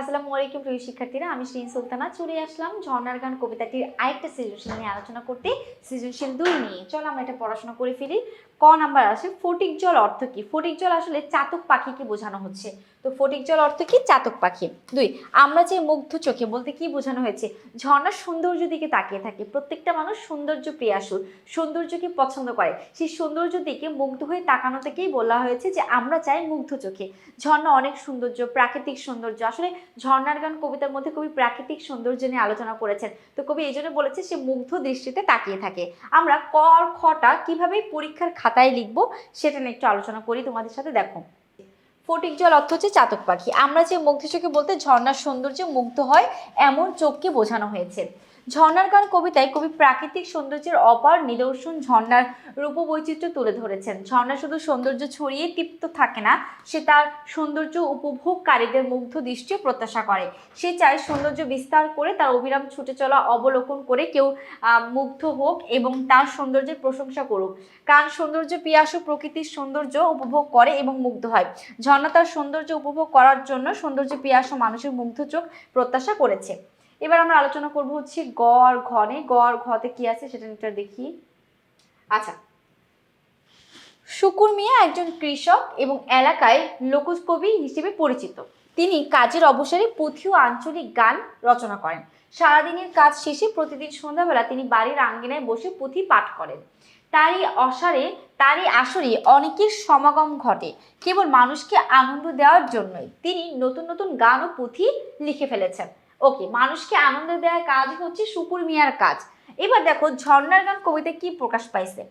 আসসালামু আলাইকুম প্রিয় শিক্ষার্থীরা, আমি শ্রী সুলতানা, চলে আসলাম ঝর্ণার গান কবিতাটির আরেকটা সৃজনশীল নিয়ে আলোচনা করতে, সৃজনশীল দুই নিয়ে। চলো আমরা এটা পড়াশোনা করে ফেলি। ক নাম্বার আসে, ফটিক জল অর্থ কি? ফটিক জল আসলে চাতক পাখিকে বোঝানো হচ্ছে। তো ফটিক জল অর্থ কি? চাতক পাখি। দুই, আমরা যে মুগ্ধ চোখে বলতে কি বোঝানো হয়েছে? ঝর্ণার সৌন্দর্য দিকে তাকিয়ে থাকে। প্রত্যেকটা মানুষ সৌন্দর্য প্রিয়াসুর, সৌন্দর্যকে পছন্দ করে। সেই সৌন্দর্য দিকে মুগ্ধ হয়ে তাকানো থেকেই বলা হয়েছে যে আমরা চাই মুগ্ধ চোখে। ঝর্ণা অনেক সৌন্দর্য, প্রাকৃতিক সৌন্দর্য। আসলে ঝর্ণার গান কবিতার মধ্যে কবি প্রাকৃতিক সৌন্দর্য নিয়ে আলোচনা করেছেন। তো কবি এই জন্য বলেছে সে মুগ্ধ দৃষ্টিতে তাকিয়ে থাকে। আমরা ক আর খটা কীভাবে পরীক্ষার খাতায় লিখব, সেটা নিয়ে একটু আলোচনা করি তোমাদের সাথে, দেখো। ফটিক জল অর্থ হচ্ছে চাতক পাখি। আমরা যে মুগ্ধ চোখে বলতে ঝর্ণার সৌন্দর্যে মুগ্ধ হয়, এমন চোখকে বোঝানো হয়েছে। ঝর্ণার গান কবিতায় কবি প্রাকৃতিক সৌন্দর্যের অপার নিদর্শন ঝর্ণার রূপবৈচিত্র্য তুলে ধরেছেন। ঝর্ণা শুধু সৌন্দর্য ছড়িয়ে তৃপ্ত থাকে না, সে তার সৌন্দর্য উপভোগকারীদের মুগ্ধ দৃষ্টিও প্রত্যাশা করে। সে চায় সৌন্দর্য বিস্তার করে তার অবিরাম ছুটে চলা অবলোকন করে কেউ মুগ্ধ হোক এবং তার সৌন্দর্যের প্রশংসা করুক। কারণ সৌন্দর্য, পিয়াসু প্রকৃতির সৌন্দর্য উপভোগ করে এবং মুগ্ধ হয়। ঝর্ণা তার সৌন্দর্য উপভোগ করার জন্য সৌন্দর্য, পিয়াসু মানুষের মুগ্ধ চোখ প্রত্যাশা করেছে। এবার আমরা আলোচনা করব হচ্ছে গ আর ঘনে। গ আর ঘতে কি আছে সেটা একটা দেখি। আচ্ছা। শুকুর মিয়া একজন কৃষক এবং এলাকায় লোককবি হিসেবে পরিচিত। তিনি কাজের অবসরে পুঁথি ও আঞ্চলিক গান রচনা করেন। সারাদিনের কাজ শেষে প্রতিদিন সন্ধ্যাবেলা তিনি বাড়ির আঙ্গিনায় বসে পুঁথি পাঠ করেন। তারই অসারে, তারই আসরে অনেকের সমাগম ঘটে। কেবল মানুষকে আনন্দ দেওয়ার জন্যই তিনি নতুন নতুন গান ও পুঁথি লিখে ফেলেছেন। ওকে মানুষকে আনন্দ দেওয়ার কাজ হচ্ছে শুকুর মিয়ার কাজ। এবার দেখো ঝর্ণার গান কবিতা কি প্রকাশ পাইছে?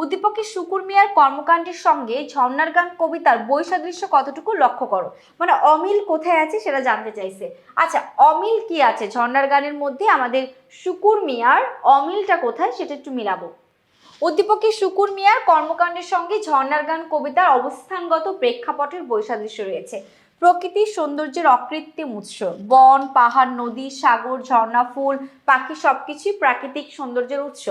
উদ্দীপকের শুকুর মিয়ার কর্মকাণ্ডের সঙ্গে ঝর্ণার গান কবিতার বৈসাদৃশ্য কতটুকু লক্ষ্য করো? মানে অমিল কোথায় আছে সেটা জানতে চাইছে। আচ্ছা অমিল কি আছে? ঝর্ণার গানের মধ্যে আমাদের শুকুর মিয়ার অমিলটা কোথায় সেটা একটু মিলাবো। উদ্দীপকের শুকুর মিয়ার কর্মকাণ্ডের সঙ্গে ঝর্ণার গান কবিতার অবস্থানগত প্রেক্ষাপটের বৈসাদৃশ্য রয়েছে। প্রকৃতির সৌন্দর্যের অকৃত্রিম উৎস। বন, পাহাড়, নদী, সাগর, ঝর্ণা, ফুল, পাখি সবকিছুই প্রাকৃতিক সৌন্দর্যের উৎস।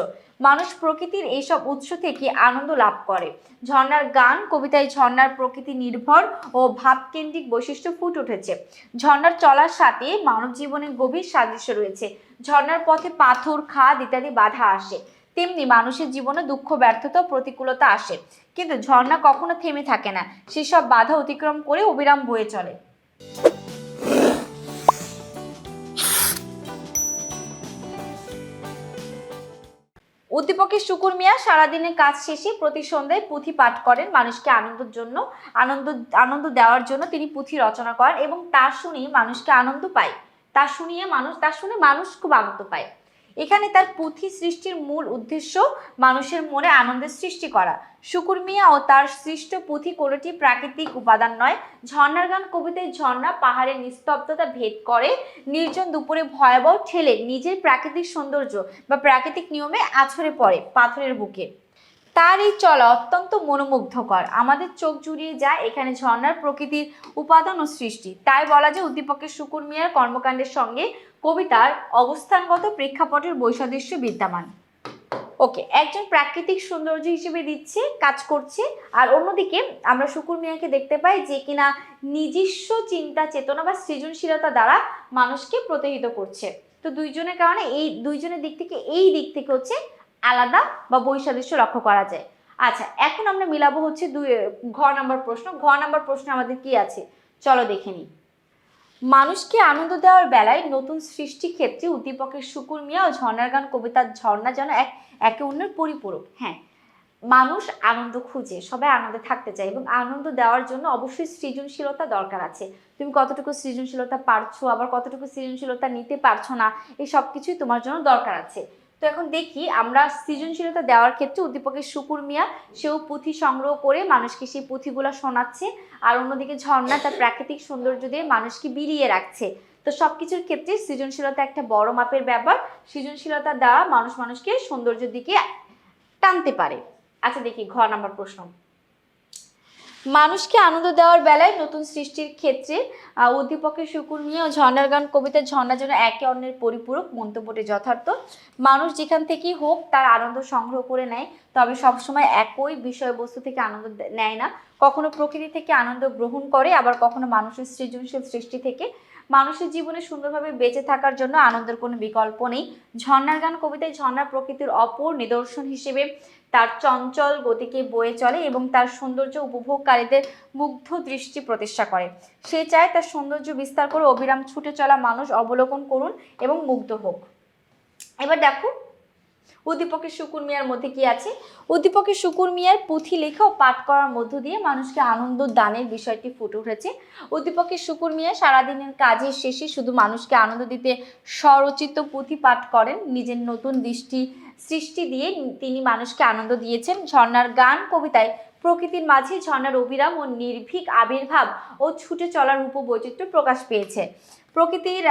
মানুষ প্রকৃতির এইসব উৎস থেকে আনন্দ লাভ করে। ঝর্ণার গান, কবিতায় ঝর্ণার প্রকৃতি নির্ভর ও ভাবকেন্দ্রিক বৈশিষ্ট্য ফুটে উঠেছে। ঝর্ণার চলার সাথে মানব জীবনের গভীর সাদৃশ্য রয়েছে। ঝর্ণার পথে পাথর, খাদ ইত্যাদি বাধা আসে। তেমনি মানুষের জীবনে দুঃখ, ব্যর্থতা, প্রতিকূলতা আসে। কিন্তু ঝর্ণা কখনো থেমে থাকে না। সেসব বাধা অতিক্রম করে অবিরাম বয়ে চলে। উদ্দীপকের শুকুর মিয়া সারাদিনের কাজ শেষে প্রতি সন্ধ্যায় পুঁথি পাঠ করেন মানুষকে আনন্দের জন্য, আনন্দ আনন্দ দেওয়ার জন্য তিনি পুঁথি রচনা করেন এবং তা শুনে মানুষকে আনন্দ পায়। তা শুনিয়ে মানুষ, তা শুনে মানুষ খুব আনন্দ পায়। এখানে তার পুঁথি সৃষ্টির মূল উদ্দেশ্য মানুষের মনে আনন্দের সৃষ্টি করা। শুকুর মিয়া ও তার সৃষ্ট পুঁথি কোনোটি প্রাকৃতিক উপাদান নয়। ঝর্ণার গান কবিতায় ঝর্ণা, পাহাড়ের নিস্তব্ধতা ভেদ করে, নির্জন দুপুরে ভয়াবহ ঠেলে নিজের প্রাকৃতিক সৌন্দর্য বা প্রাকৃতিক নিয়মে আছড়ে পড়ে পাথরের বুকে। তার এই চলা অত্যন্ত মনোমুগ্ধকর। আমাদের চোখ জুড়িয়ে যায় এখানে ঝর্ণার প্রকৃতির উপাদান ও সৃষ্টি। তাই বলা যায় উদ্দীপকের শুকুর মিয়ার কর্মকাণ্ডের সঙ্গে কবিতার অবস্থানগত প্রেক্ষাপটের বৈসাদৃশ্য বিদ্যমান। ওকে একজন প্রাকৃতিক সৌন্দর্য হিসেবে দিচ্ছে, কাজ করছে। আর অন্যদিকে আমরা শুকুর মিয়াকে দেখতে পাই যে কিনা নিজস্ব চিন্তা, চেতনা বা সৃজনশীলতা দ্বারা মানুষকে প্রতিহিত করছে। তো দুইজনের কারণে এই দুইজনের দিক থেকে এই দিক থেকে হচ্ছে আলাদা বা বৈসাদৃশ্য লক্ষ্য করা যায়। আচ্ছা এখন আমরা মিলাবো হচ্ছে দুই, ঘ নাম্বার প্রশ্ন। ঘ নাম্বার প্রশ্ন আমাদের কি আছে? চলো দেখে নিই। মানুষকে আনন্দ দেওয়ার বেলায় নতুন সৃষ্টি ক্ষেত্রে উদ্দীপকের শুকুর মিয়া ও ঝর্ণার গান, কবিতার ঝর্ণা যেন এক, একে অন্যের পরিপূরক। হ্যাঁ মানুষ আনন্দ খুঁজে, সবাই আনন্দে থাকতে চায় এবং আনন্দ দেওয়ার জন্য অবশ্যই সৃজনশীলতা দরকার আছে। তুমি কতটুকু সৃজনশীলতা পারছ, আবার কতটুকু সৃজনশীলতা নিতে পারছ না, এই সব কিছুই তোমার জন্য দরকার আছে। তো এখন দেখি আমরা সৃজনশীলতা দেওয়ার ক্ষেত্রে উদ্দীপকের শুকুর মিয়া, সেও পুঁথি সংগ্রহ করে মানুষকে সেই পুঁথিগুলো শোনাচ্ছে, আর অন্যদিকে ঝর্ণা তার প্রাকৃতিক সৌন্দর্য দিয়ে মানুষকে বিলিয়ে রাখছে। তো সব কিছুর ক্ষেত্রে সৃজনশীলতা একটা বড় মাপের ব্যাপার, সৃজনশীলতা দ্বারা মানুষ মানুষকে সৌন্দর্যের দিকে টানতে পারে। আচ্ছা দেখি ঘ নাম্বার প্রশ্ন। মানুষকে আনন্দ দেওয়ার বেলায় নতুন সৃষ্টির ক্ষেত্রে উদ্দীপকের শুকুর নিয়ে ও ঝর্ণার গান, কবিতার ঝর্ণা যেন একে অন্যের পরিপূরক মন্তব্যটি যথার্থ। মানুষ যেখান থেকেই হোক তার আনন্দ সংগ্রহ করে নেয়, তবে সবসময় একই বিষয়বস্তু থেকে আনন্দ নেয় না। কখনো প্রকৃতি থেকে আনন্দ গ্রহণ করে, আবার কখনো মানুষের সৃজনশীল সৃষ্টি থেকে। মানুষের জীবনে সুন্দরভাবে বেঁচে থাকার জন্য আনন্দের কোনো বিকল্প নেই। ঝর্ণার গান, কবিতায় ঝর্ণা প্রকৃতির অপর নিদর্শন হিসেবে তার চঞ্চল গতিকে বয়ে চলে এবং তার সৌন্দর্য উপভোগকারীদের মুগ্ধ দৃষ্টি প্রতিষ্ঠা করে। সে চায় তার সৌন্দর্য বিস্তার করে অবিরাম ছুটে চলা মানুষ অবলোকন করুন এবং মুগ্ধ হোক। এবার দেখো, উদ্দীপকের শুকুর মিয়ার মধ্যে কি আছে? উদ্দীপকের শুকুর মিয়ার পুঁথি লেখা ও পাঠ করার মধ্য দিয়ে মানুষকে আনন্দ দানের বিষয়টি ফুটে উঠেছে। উদ্দীপকের শুকুর মিয়া সারাদিনের কাজের শেষে শুধু মানুষকে আনন্দ দিতে স্বরচিত পুঁথি পাঠ করেন, নিজের নতুন দৃষ্টি সৃষ্টি দিয়ে তিনি মানুষকে আনন্দ দিয়েছেন। ঝর্ণার গান, কবিতায় প্রকৃতির মাঝে ঝর্ণার অবিরাম ও নির্ভীক আবির্ভাব ও ছুটে চলার উপবৈচিত্র্য প্রকাশ পেয়েছে। প্রকৃতির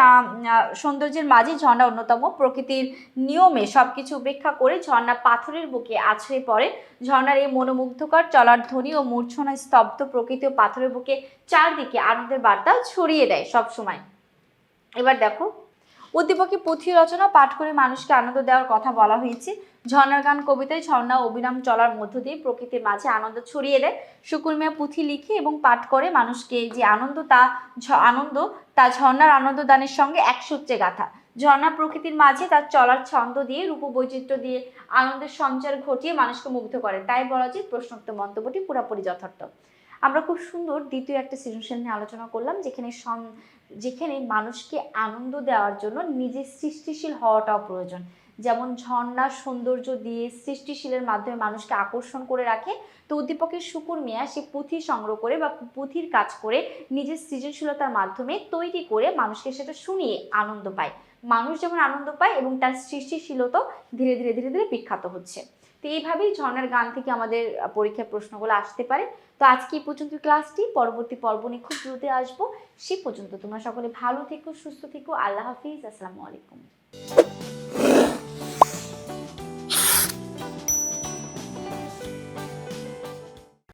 সৌন্দর্যের মাঝে ঝর্ণা অন্যতম। প্রকৃতির নিয়মে সব কিছু উপেক্ষা করে ঝর্ণা পাথরের বুকে আছড়ে পড়ে। ঝর্ণার এই মনোমুগ্ধকর, চলার ধ্বনি ও মূর্ছনা স্তব্ধ প্রকৃতি ও পাথরের বুকে চারদিকে আনন্দের বার্তা ছড়িয়ে দেয় সবসময়। এবার দেখো উদ্দীপকে পুঁথি রচনা, পাঠ করে মানুষকে আনন্দ দেওয়ার কথা বলা হয়েছে। ঝর্ণার গান, কবিতায় ঝর্ণা অবিরাম চলার মধ্য দিয়ে প্রকৃতির মাঝে আনন্দ ছড়িয়ে দেয়। শুকুরমিয়া পুঁথি লিখে এবং পাঠ করে মানুষকে যে আনন্দ তা আনন্দ, তা ঝর্ণার আনন্দ দানের সঙ্গে এক সূত্রে গাথা। ঝর্ণা প্রকৃতির মাঝে তার চলার ছন্দ দিয়ে রূপ বৈচিত্র্য দিয়ে আনন্দের সঞ্চার ঘটিয়ে মানুষকে মুগ্ধ করে। তাই বলা যায় প্রশ্নোক্ত মন্তব্যটি পুরোপুরি যথার্থ। আমরা খুব সুন্দর দ্বিতীয় একটা সৃজনশীল নিয়ে আলোচনা করলাম, যেখানে যেখানে মানুষকে আনন্দ দেওয়ার জন্য নিজে সৃষ্টিশীল হওয়াটাও প্রয়োজন। যেমন ঝর্ণার সৌন্দর্য দিয়ে সৃষ্টিশীলের মাধ্যমে মানুষকে আকর্ষণ করে রাখে, তো উদ্দীপকের শুকুর মিয়া সে পুঁথি সংগ্রহ করে বা পুঁথির কাজ করে নিজের সৃজনশীলতার মাধ্যমে তৈরি করে মানুষকে সেটা শুনিয়ে আনন্দ পায়। মানুষ যেমন আনন্দ পায় এবং তার সৃষ্টিশীলতাও ধীরে ধীরে ধীরে ধীরে বিখ্যাত হচ্ছে। তো এইভাবেই ঝর্ণার গান থেকে আমাদের পরীক্ষার প্রশ্নগুলো আসতে পারে। তো আজকে এই পর্যন্ত ক্লাসটি, পরবর্তী পর্ব নিয়ে খুব দ্রুত আসব। সে পর্যন্ত তোমরা সকলে ভালো থেকো, সুস্থ থেকো, আল্লাহ হাফিজ, আসসালামু আলাইকুম।